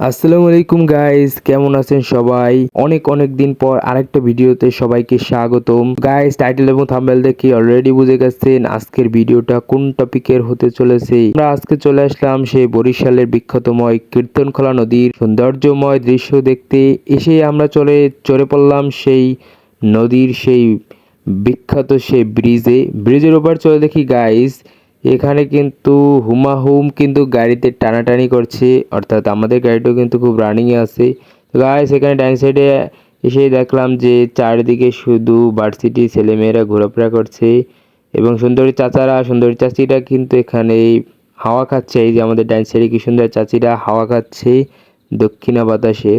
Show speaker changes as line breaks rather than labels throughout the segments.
আসসালামু আলাইকুম গাইস কেমন আছেন সবাই? অনেক অনেক দিন পর আরেকটা ভিডিওতে সবাইকে স্বাগতম। গাইস টাইটেল এবং থাম্বনেল দেখে অলরেডি বুঝে গেছেন আজকের ভিডিওটা কোন টপিকের হতে চলেছে। আমরা আজকে চলে আসলাম সেই বরিশালের বিখ্যাতময় কীর্তনখোলা নদীর সৌন্দর্যময় দৃশ্য দেখতে। এসে আমরা চলে, চড়ে পড়লাম সেই নদীর সেই বিখ্যাত সেই ব্রিজে। ব্রিজের ওপর চলে দেখি গাইস এখানে কিন্তু হুমাহুম কিন্তু গাড়িতে টানাটানি করছে, অর্থাৎ আমাদের গাড়িটাও কিন্তু খুব রানিংয়ে আছে। তো গাইস এখানে ডাইন সাইডে এসে দেখলাম যে চারিদিকে শুধু ভার্সিটি ছেলেমেয়েরা ঘোরাফেরা করছে এবং সুন্দরী চাচারা, সুন্দরী চাচিরা কিন্তু এখানে হাওয়া খাচ্ছে। এই যে আমাদের ডাইন সাইডে কি সুন্দর চাচিরা হাওয়া খাচ্ছে দক্ষিণা বাতাসে।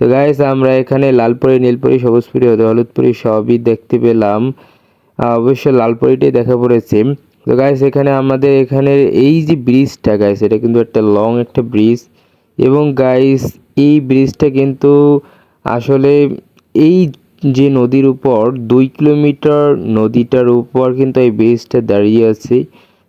তো গাইস আমরা এখানে লালপুরি, নীলপুরি সবুজপুরি হলুদপুরি সবই দেখতে পেলাম। অবশ্য লালপুরিটাই দেখা পড়েছে। তো গাইস এখানে আমাদের এখানে এই যে ব্রিজটা গাইস এটা কিন্তু একটা লং একটা ব্রিজ এবং গাইস এই ব্রিজটা কিন্তু আসলে এই যে নদীর উপর দুই কিলোমিটার নদীটার উপর কিন্তু এই ব্রিজটা দাঁড়িয়ে আছে।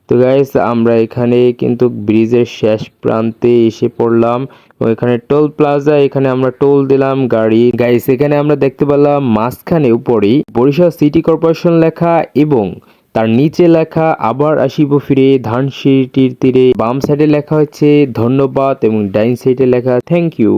তো গাইস আমরা এখানে কিন্তু ব্রিজের শেষ প্রান্তে এসে পড়লাম এবং এখানে টোল প্লাজা এখানে আমরা টোল দিলাম গাড়ি। গাইস এখানে আমরা দেখতে পেলাম মাঝখানে উপরে বরিশাল সিটি কর্পোরেশন লেখা এবং তার নিচে লেখা, আবার আসিব ফিরে। ধানসিটির তীরে বাম সাইডে লেখা হচ্ছে ধন্যবাদ এবং ডাইন সাইডে লেখা থ্যাংক ইউ